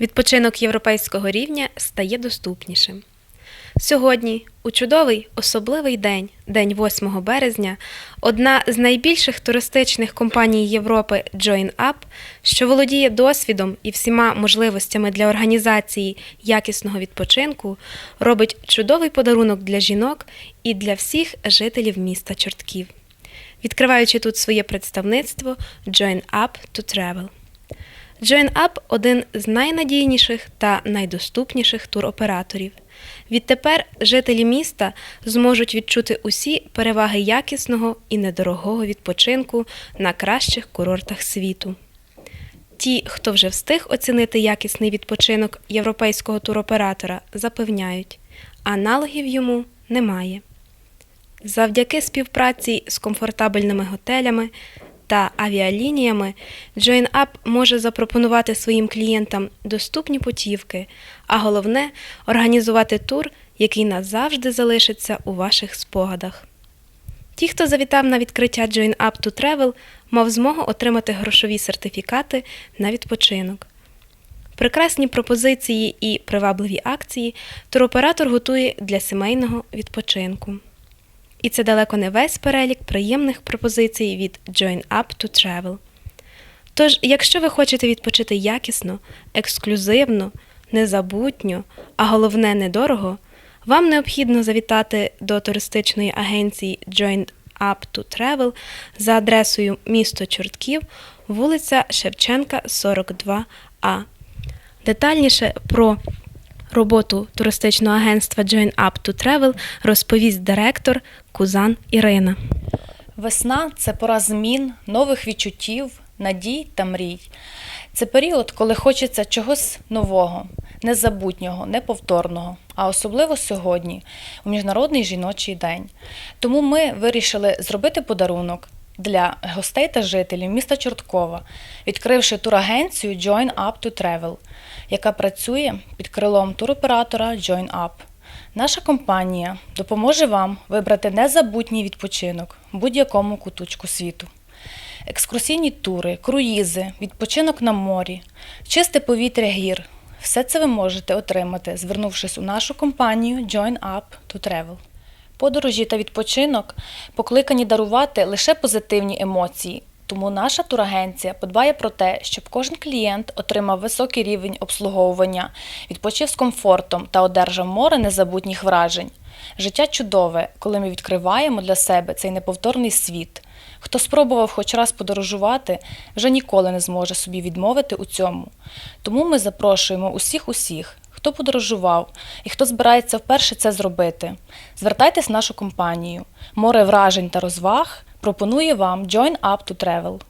Відпочинок європейського рівня стає доступнішим. Сьогодні, у чудовий особливий день, день 8 березня, одна з найбільших туристичних компаній Європи Join Up, що володіє досвідом і всіма можливостями для організації якісного відпочинку, робить чудовий подарунок для жінок і для всіх жителів міста Чортків, відкриваючи тут своє представництво Join Up to Travel. Join Up – один з найнадійніших та найдоступніших туроператорів. Відтепер жителі міста зможуть відчути усі переваги якісного і недорогого відпочинку на кращих курортах світу. Ті, хто вже встиг оцінити якісний відпочинок європейського туроператора, запевняють, аналогів йому немає. Завдяки співпраці з комфортабельними готелями та авіалініями Join може запропонувати своїм клієнтам доступні путівки, а головне організувати тур, який назавжди залишиться у ваших спогадах. Ті, хто завітав на відкриття Join Up to Travel, мав змогу отримати грошові сертифікати на відпочинок. Прекрасні пропозиції і привабливі акції туроператор готує для сімейного відпочинку. І це далеко не весь перелік приємних пропозицій від Join Up to Travel. Тож, якщо ви хочете відпочити якісно, ексклюзивно, незабутньо, а головне недорого, вам необхідно завітати до туристичної агенції Join Up to Travel за адресою місто Чортків, вулиця Шевченка, 42А. Детальніше про роботу туристичного агентства Join Up to Travel розповість директор Кузан Ірина. Весна це пора змін, нових відчуттів, надій та мрій. Це період, коли хочеться чогось нового, незабутнього, неповторного, а особливо сьогодні, у Міжнародний жіночий день. Тому ми вирішили зробити подарунок для гостей та жителів міста Чорткова, відкривши турагенцію Join Up to Travel, яка працює під крилом туроператора Join Up. Наша компанія допоможе вам вибрати незабутній відпочинок в будь-якому куточку світу. Екскурсійні тури, круїзи, відпочинок на морі, чисте повітря гір все це ви можете отримати, звернувшись у нашу компанію Join Up to Travel. Подорожі та відпочинок покликані дарувати лише позитивні емоції. Тому наша турагенція подбає про те, щоб кожен клієнт отримав високий рівень обслуговування, відпочив з комфортом та одержав море незабутніх вражень. Життя чудове, коли ми відкриваємо для себе цей неповторний світ. Хто спробував хоч раз подорожувати, вже ніколи не зможе собі відмовити у цьому. Тому ми запрошуємо усіх усіх, хто подорожував і хто збирається вперше це зробити. Звертайтесь в нашу компанію. Море вражень та розваг пропонує вам Join Up to Travel.